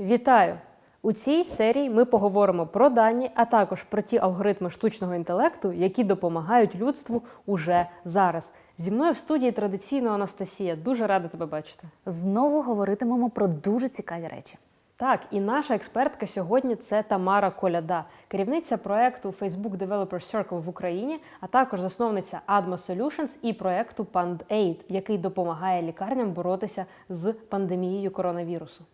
Вітаю! У цій серії ми поговоримо про дані, а також про ті алгоритми штучного інтелекту, які допомагають людству уже зараз. Зі мною в студії традиційно Анастасія. Дуже рада тебе бачити. Знову говоритимемо про дуже цікаві речі. Так, і наша експертка сьогодні це Тамара Коляда, керівниця проекту Facebook Developer Circle в Україні, а також засновниця Admo Solutions і проекту PandAid, який допомагає лікарням боротися з пандемією коронавірусу.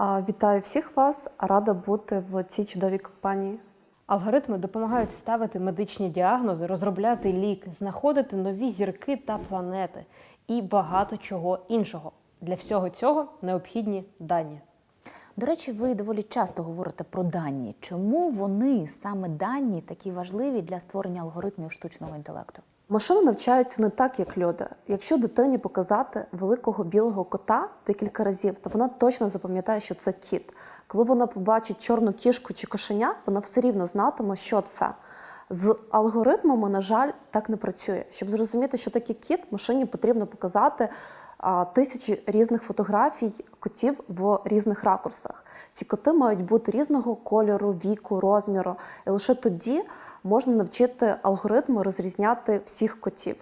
Вітаю всіх вас! Рада бути в цій чудовій компанії. Алгоритми допомагають ставити медичні діагнози, розробляти ліки, знаходити нові зірки та планети і багато чого іншого. Для всього цього необхідні дані. До речі, ви доволі часто говорите про дані. Чому вони саме дані такі важливі для створення алгоритмів штучного інтелекту? Машини навчаються не так, як люди. Якщо дитині показати великого білого кота декілька разів, то вона точно запам'ятає, що це кіт. Коли вона побачить чорну кішку чи кошеня, вона все рівно знатиме, що це. З алгоритмами, на жаль, так не працює. Щоб зрозуміти, що таке кіт, машині потрібно показати а, тисячі різних фотографій котів в різних ракурсах. Ці коти мають бути різного кольору, віку, розміру, і лише тоді можна навчити алгоритми розрізняти всіх котів.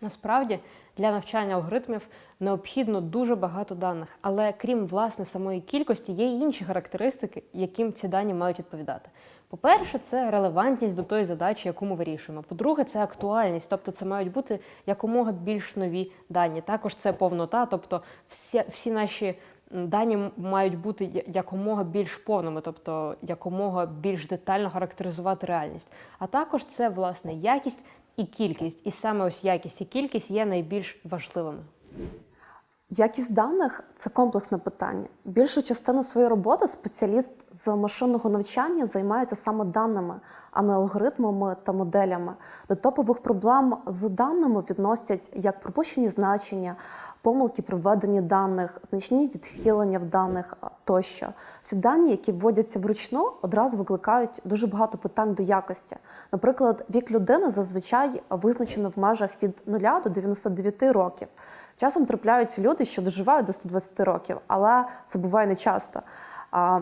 Насправді для навчання алгоритмів необхідно дуже багато даних, але крім власне самої кількості, є й інші характеристики, яким ці дані мають відповідати. По-перше, це релевантність до тої задачі, яку ми вирішуємо. По-друге, це актуальність, тобто це мають бути якомога більш нові дані. Також це повнота, тобто всі, всі наші дані мають бути якомога більш повними, тобто якомога більш детально характеризувати реальність. А також це власне якість і кількість. І саме ось якість і кількість є найбільш важливими. Якість даних це комплексне питання. Більшу частину своєї роботи спеціаліст з машинного навчання займається саме даними, а не алгоритмами та моделями. До топових проблем з даними відносять як пропущені значення, помилки при введенні даних, значні відхилення в даних тощо. Всі дані, які вводяться вручну, одразу викликають дуже багато питань до якості. Наприклад, вік людини зазвичай визначено в межах від 0 до 99 років. Часом трапляються люди, що доживають до 120 років, але це буває не часто.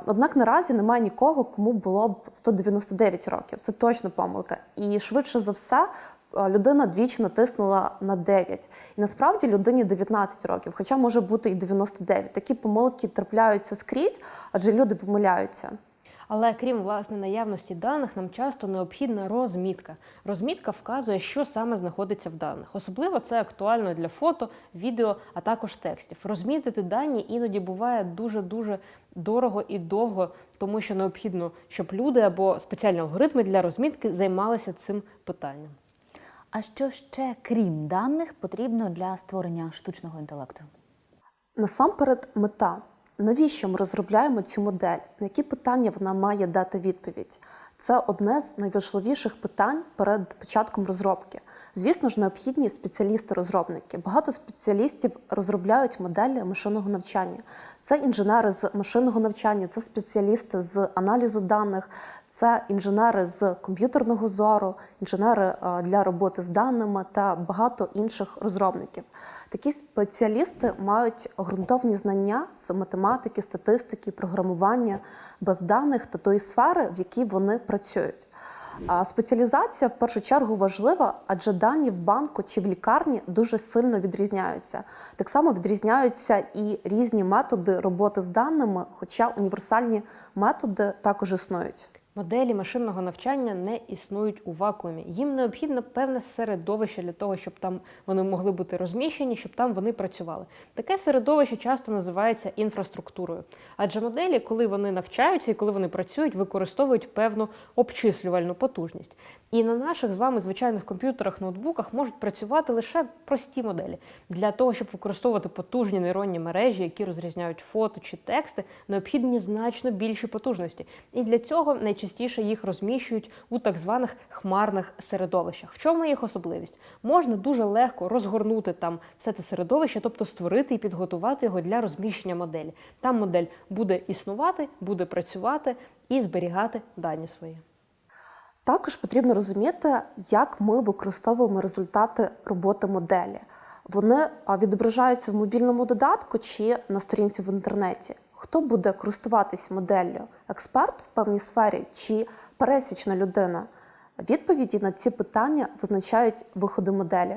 Однак наразі немає нікого, кому було б 199 років. Це точно помилка. І швидше за все, людина двічі натиснула на 9. І насправді людині 19 років, хоча може бути і 99. Такі помилки трапляються скрізь, адже люди помиляються. Але крім власне наявності даних, нам часто необхідна розмітка. Розмітка вказує, що саме знаходиться в даних. Особливо це актуально для фото, відео, а також текстів. Розмітити дані іноді буває дуже дуже дорого і довго, тому що необхідно, щоб люди або спеціальні алгоритми для розмітки займалися цим питанням. А що ще, крім даних, потрібно для створення штучного інтелекту? Насамперед, мета. Навіщо ми розробляємо цю модель? На які питання вона має дати відповідь? Це одне з найважливіших питань перед початком розробки. Звісно ж, необхідні спеціалісти-розробники. Багато спеціалістів розробляють моделі машинного навчання. Це інженери з машинного навчання, це спеціалісти з аналізу даних, це інженери з комп'ютерного зору, інженери е, для роботи з даними та багато інших розробників. Такі спеціалісти мають ґрунтовні знання з математики, статистики, програмування, баз даних та тої сфери, в якій вони працюють. А спеціалізація в першу чергу важлива, адже дані в банку чи в лікарні дуже сильно відрізняються. Так само відрізняються і різні методи роботи з даними, хоча універсальні методи також існують. Моделі машинного навчання не існують у вакуумі. Їм необхідно певне середовище для того, щоб там вони могли бути розміщені, щоб там вони працювали. Таке середовище часто називається інфраструктурою. Адже моделі, коли вони навчаються і коли вони працюють, використовують певну обчислювальну потужність. І на наших з вами звичайних комп'ютерах, ноутбуках можуть працювати лише прості моделі. Для того, щоб використовувати потужні нейронні мережі, які розрізняють фото чи тексти, необхідні значно більші потужності. І для цього найчастіше їх розміщують у так званих хмарних середовищах. В чому їх особливість? Можна дуже легко розгорнути там все це середовище, тобто створити і підготувати його для розміщення моделі. Там модель буде існувати, буде працювати і зберігати дані свої. Також потрібно розуміти, як ми використовуємо результати роботи моделі. Вони відображаються в мобільному додатку чи на сторінці в інтернеті. Хто буде користуватись моделлю? Експерт в певній сфері чи пересічна людина? Відповіді на ці питання визначають виходи моделі.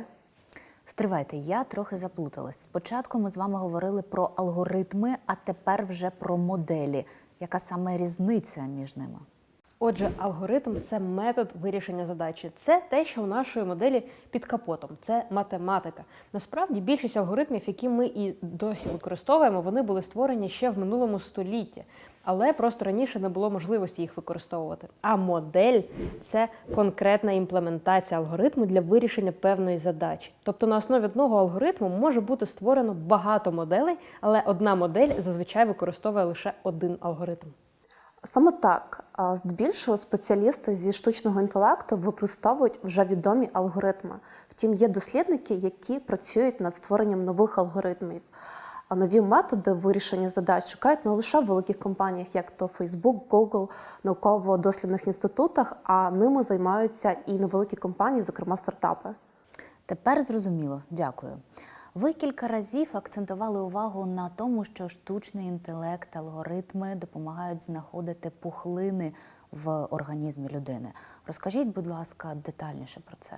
Стривайте, я трохи заплуталась. Спочатку ми з вами говорили про алгоритми, а тепер вже про моделі. Яка саме різниця між ними? Отже, алгоритм це метод вирішення задачі. Це те, що у нашої моделі під капотом. Це математика. Насправді більшість алгоритмів, які ми і досі використовуємо, вони були створені ще в минулому столітті, але просто раніше не було можливості їх використовувати. А модель це конкретна імплементація алгоритму для вирішення певної задачі. Тобто на основі одного алгоритму може бути створено багато моделей, але одна модель зазвичай використовує лише один алгоритм. Саме так, здебільшого спеціалісти зі штучного інтелекту використовують вже відомі алгоритми. Втім, є дослідники, які працюють над створенням нових алгоритмів. А нові методи вирішення задач шукають не лише в великих компаніях, як то Facebook, Google, науково-дослідних інститутах, а ними займаються і невеликі компанії, зокрема стартапи. Тепер зрозуміло, дякую. Ви кілька разів акцентували увагу на тому, що штучний інтелект, алгоритми допомагають знаходити пухлини в організмі людини. Розкажіть, будь ласка, детальніше про це.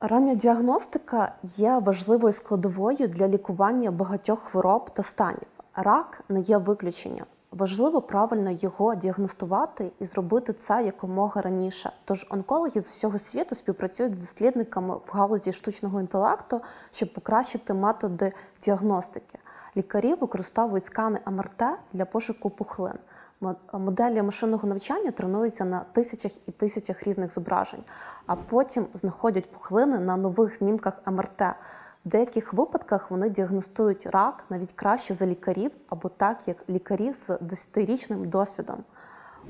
Рання діагностика є важливою складовою для лікування багатьох хвороб та станів. Рак не є виключенням. Важливо правильно його діагностувати і зробити це якомога раніше. Тож онкологи з усього світу співпрацюють з дослідниками в галузі штучного інтелекту, щоб покращити методи діагностики. Лікарі використовують скани МРТ для пошуку пухлин. Мо- Моделі машинного навчання тренуються на тисячах і тисячах різних зображень, а потім знаходять пухлини на нових знімках МРТ. В деяких випадках вони діагностують рак навіть краще за лікарів або так, як лікарі з 10-річним досвідом.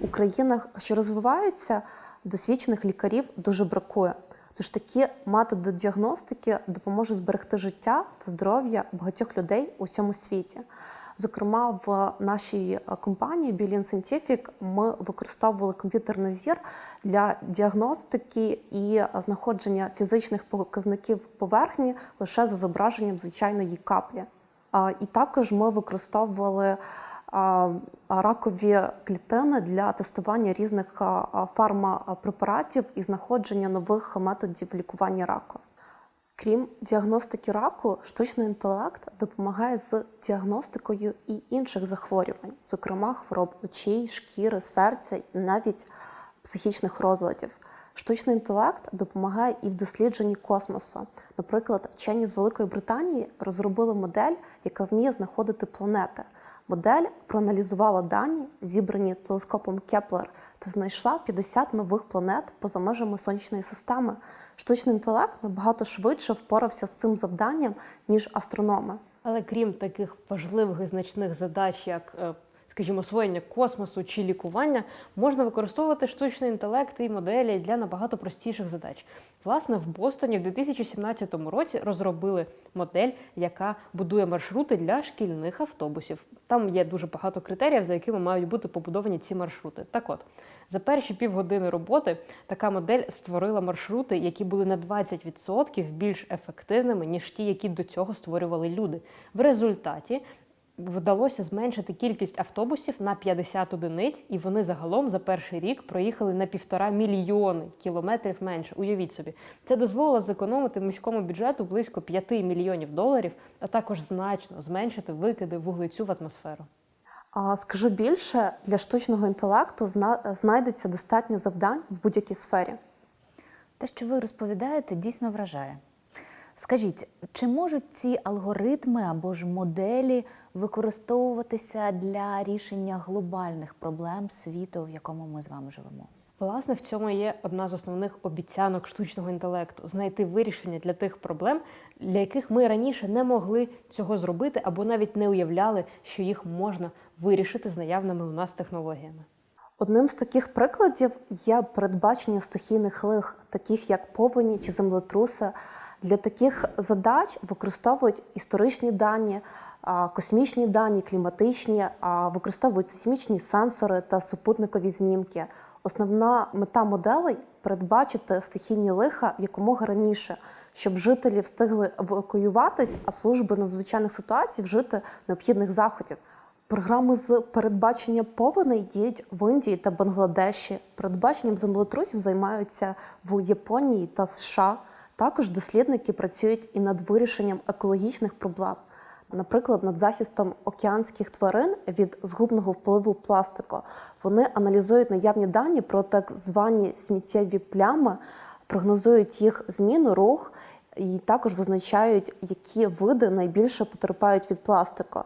У країнах, що розвиваються, досвідчених лікарів дуже бракує. Тож такі методи діагностики допоможуть зберегти життя та здоров'я багатьох людей у всьому світі. Зокрема, в нашій е, компанії Billion Scientific ми використовували комп'ютерний зір для діагностики і е, знаходження фізичних показників поверхні лише за зображенням звичайної каплі. І також ми використовували ракові клітини для тестування різних фармапрепаратів і знаходження нових методів лікування раку. Крім діагностики раку, штучний інтелект допомагає з діагностикою і інших захворювань, зокрема хвороб очей, шкіри, серця і навіть психічних розладів. Штучний інтелект допомагає і в дослідженні космосу. Наприклад, вчені з Великої Британії розробили модель, яка вміє знаходити планети. Модель проаналізувала дані, зібрані телескопом Кеплер, та знайшла 50 нових планет поза межами сонячної системи. Штучний інтелект набагато швидше впорався з цим завданням, ніж астрономи. Але крім таких важливих і значних задач, як, е, скажімо, освоєння космосу чи лікування, можна використовувати штучний інтелект і моделі для набагато простіших задач. Власне, в Бостоні в 2017 році розробили модель, яка будує маршрути для шкільних автобусів. Там є дуже багато критеріїв, за якими мають бути побудовані ці маршрути. Так от, за перші півгодини роботи така модель створила маршрути, які були на 20% більш ефективними, ніж ті, які до цього створювали люди. В результаті вдалося зменшити кількість автобусів на 50 одиниць, і вони загалом за перший рік проїхали на півтора мільйони кілометрів менше. Уявіть собі, це дозволило зекономити міському бюджету близько 5 мільйонів доларів, а також значно зменшити викиди вуглецю в атмосферу. А скажу більше, для штучного інтелекту зна- знайдеться достатньо завдань в будь-якій сфері. Те, що ви розповідаєте, дійсно вражає. Скажіть, чи можуть ці алгоритми або ж моделі використовуватися для рішення глобальних проблем світу, в якому ми з вами живемо? Власне, в цьому є одна з основних обіцянок штучного інтелекту знайти вирішення для тих проблем, для яких ми раніше не могли цього зробити або навіть не уявляли, що їх можна вирішити з наявними у нас технологіями. Одним з таких прикладів є передбачення стихійних лих, таких як повені чи землетруси. Для таких задач використовують історичні дані, космічні дані, кліматичні, використовують сейсмічні сенсори та супутникові знімки. Основна мета моделей передбачити стихійні лиха якомога раніше, щоб жителі встигли евакуюватись, а служби надзвичайних ситуацій вжити необхідних заходів. Програми з передбачення повеней діють в Індії та Бангладеші. Передбаченням землетрусів займаються в Японії та США. Також дослідники працюють і над вирішенням екологічних проблем, наприклад, над захистом океанських тварин від згубного впливу пластику. Вони аналізують наявні дані про так звані сміттєві плями, прогнозують їх зміну, рух і також визначають, які види найбільше потерпають від пластику.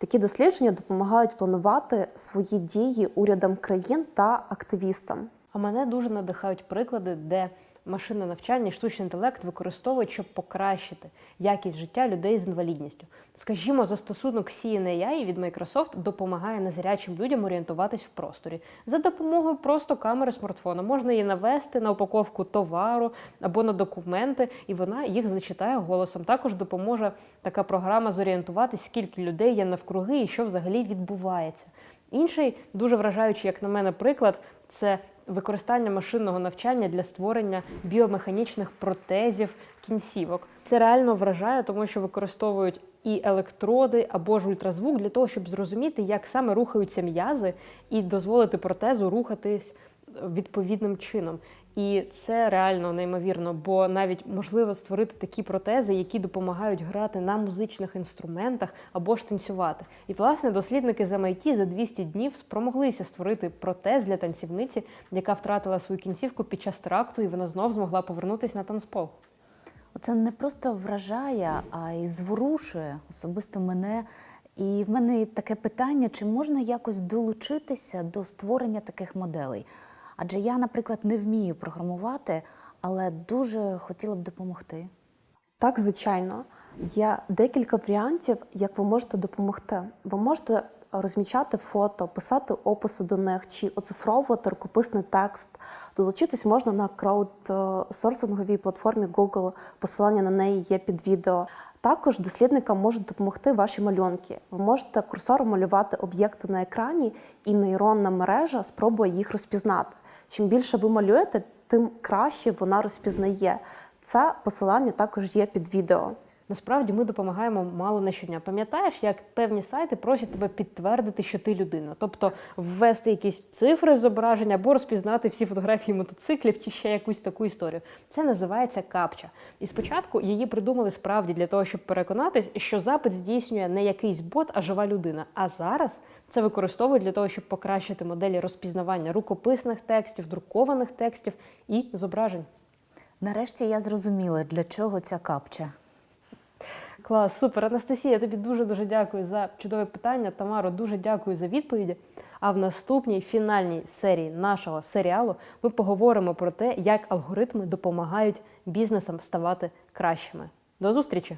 Такі дослідження допомагають планувати свої дії урядам країн та активістам. А мене дуже надихають приклади, де машинне навчання і штучний інтелект використовують, щоб покращити якість життя людей з інвалідністю. Скажімо, застосунок CNAI від Microsoft допомагає незрячим людям орієнтуватись в просторі за допомогою просто камери смартфона. Можна її навести на упаковку товару або на документи, і вона їх зачитає голосом. Також допоможе така програма зорієнтуватись, скільки людей є навкруги і що взагалі відбувається. Інший дуже вражаючий, як на мене, приклад це використання машинного навчання для створення біомеханічних протезів кінцівок. Це реально вражає, тому що використовують і електроди або ж ультразвук для того, щоб зрозуміти, як саме рухаються м'язи, і дозволити протезу рухатись відповідним чином. І це реально неймовірно, бо навіть можливо створити такі протези, які допомагають грати на музичних інструментах або ж танцювати. І власне дослідники з MIT за 200 днів спромоглися створити протез для танцівниці, яка втратила свою кінцівку під час теракту, і вона знов змогла повернутися на танцпол. Це не просто вражає, а й зворушує особисто мене. І в мене таке питання: чи можна якось долучитися до створення таких моделей? Адже я, наприклад, не вмію програмувати, але дуже хотіла б допомогти. Так, звичайно, є декілька варіантів, як ви можете допомогти. Ви можете розмічати фото, писати описи до них чи оцифровувати рукописний текст. Долучитись можна на краудсорсинговій платформі Google, посилання на неї є під відео. Також дослідникам можуть допомогти ваші малюнки. Ви можете курсором малювати об'єкти на екрані, і нейронна мережа спробує їх розпізнати. Чим більше ви малюєте, тим краще вона розпізнає. Це посилання також є під відео. Насправді ми допомагаємо мало не щодня. Пам'ятаєш, як певні сайти просять тебе підтвердити, що ти людина, тобто ввести якісь цифри зображення або розпізнати всі фотографії мотоциклів чи ще якусь таку історію. Це називається капча. І спочатку її придумали справді для того, щоб переконатись, що запит здійснює не якийсь бот, а жива людина. А зараз це використовують для того, щоб покращити моделі розпізнавання рукописних текстів, друкованих текстів і зображень. Нарешті я зрозуміла, для чого ця капча. Клас, супер. Анастасія, тобі дуже дуже дякую за чудове питання. Тамаро, дуже дякую за відповіді. А в наступній фінальній серії нашого серіалу ми поговоримо про те, як алгоритми допомагають бізнесам ставати кращими. До зустрічі!